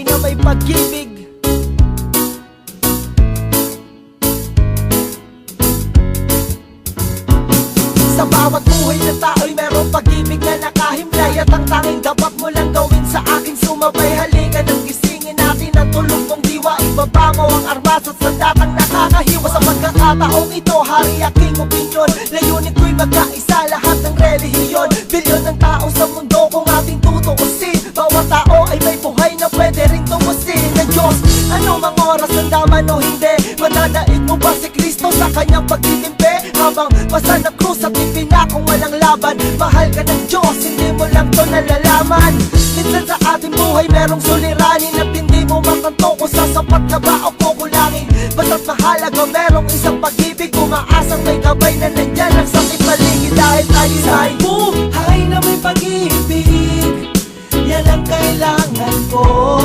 buhay na may pag-ibig. Sa bawat buhay na tao'y merong pag-ibig na nakahimlay At ang tanging dapat mo lang gawin sa akin Sumabay. Halika ng gisingin natin ang tulog mong diwa. Ibaba mo ang armas at sandatang nakakahiwa Sa pagkakataong ito, hari aking Habang basa ng krus at ipinakong walang laban. Mahal ka ng Diyos, hindi mo lang to nalalaman. Minsan sa ating buhay merong suliranin At hindi mo makanto kung sasapat ka ba o kukulangin. Basta't mahalaga merong isang pag-ibig. Umaasang may gabay na nandyan ang sakit paligid Dahil tayo ay buhay na may pag-ibig. Yan ang kailangan ko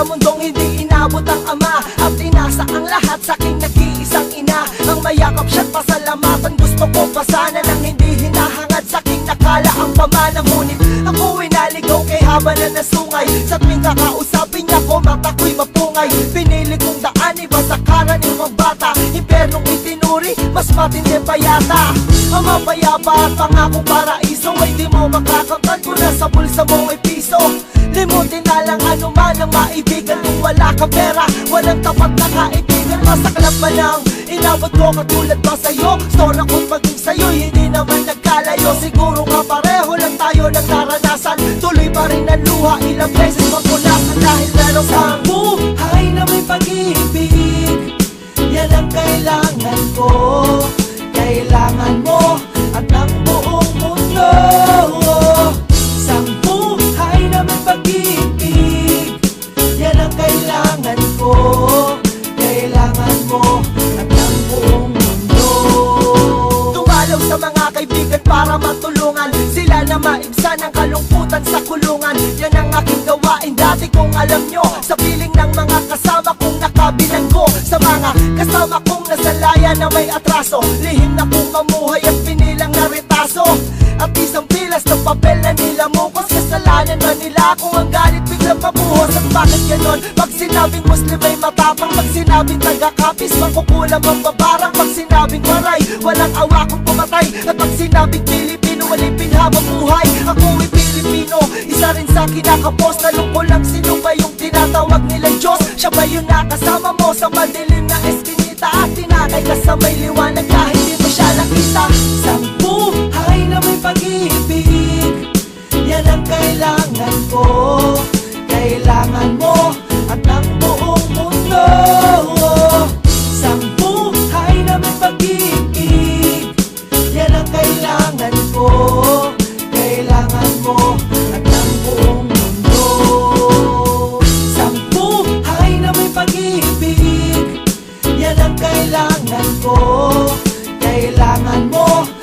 sa mundong hindi inabot ang ama. At inasa ang lahat sa aking nag-iisang ina. Ang mayakap siya't pasalamatan. Gusto ko pa sana nang hindi hinahangad sa aking nakala ang pamana. Ngunit ako'y naligaw kay haba na nasungay. Sa tuwing kakausapin niya ko mata ko'y mapungay. Pinili kong daan iba sa karaniwang bata. Impernong itinuri mas matindi pa yata. Ang mapayapa at pangako paraiso Ay di mo makakamtan kung nasa bulsa mo may piso man ang maibigan Kung wala ka pera, walang tapat na kaibigan Masaklap pa lang, inabot ko katulad ba sa'yo? Store ako't maging sa'yo, hindi naman nagkalayo. Siguro nga pareho lang tayo ng naranasan Tuloy pa rin ang luha, ilang beses mapunasan Dahil meron kang buhay na may pag-ibig kulungan Yan ang aking gawain. Dati kong alam nyo Sa piling ng mga kasama kong nakabilanggo Sa mga kasama kong nasalaya na may atraso Lihim na kong mamuhay at pinilang na retaso At isang pilas ng papel na nilamukos Kasalanan man nila kung ang galit biglang mabuhos. At bakit ganon? Pag sinabing Muslim ay matapang Pag sinabing taga-kapis, makukulam ang babarang Pag sinabing maray, walang awa kung pumatay. At pag sinabing Pilipino, walang pinhabang buhay Ako ay Pilipino, isa rin sa kinakapos Tanong ko lang sino ba yung tinatawag nilang Diyos? Siya ba yung nakasama mo sa madilim na eskinita At tinakay ka sa may liwanag kahit di mo siya nakita ko Kailangan mo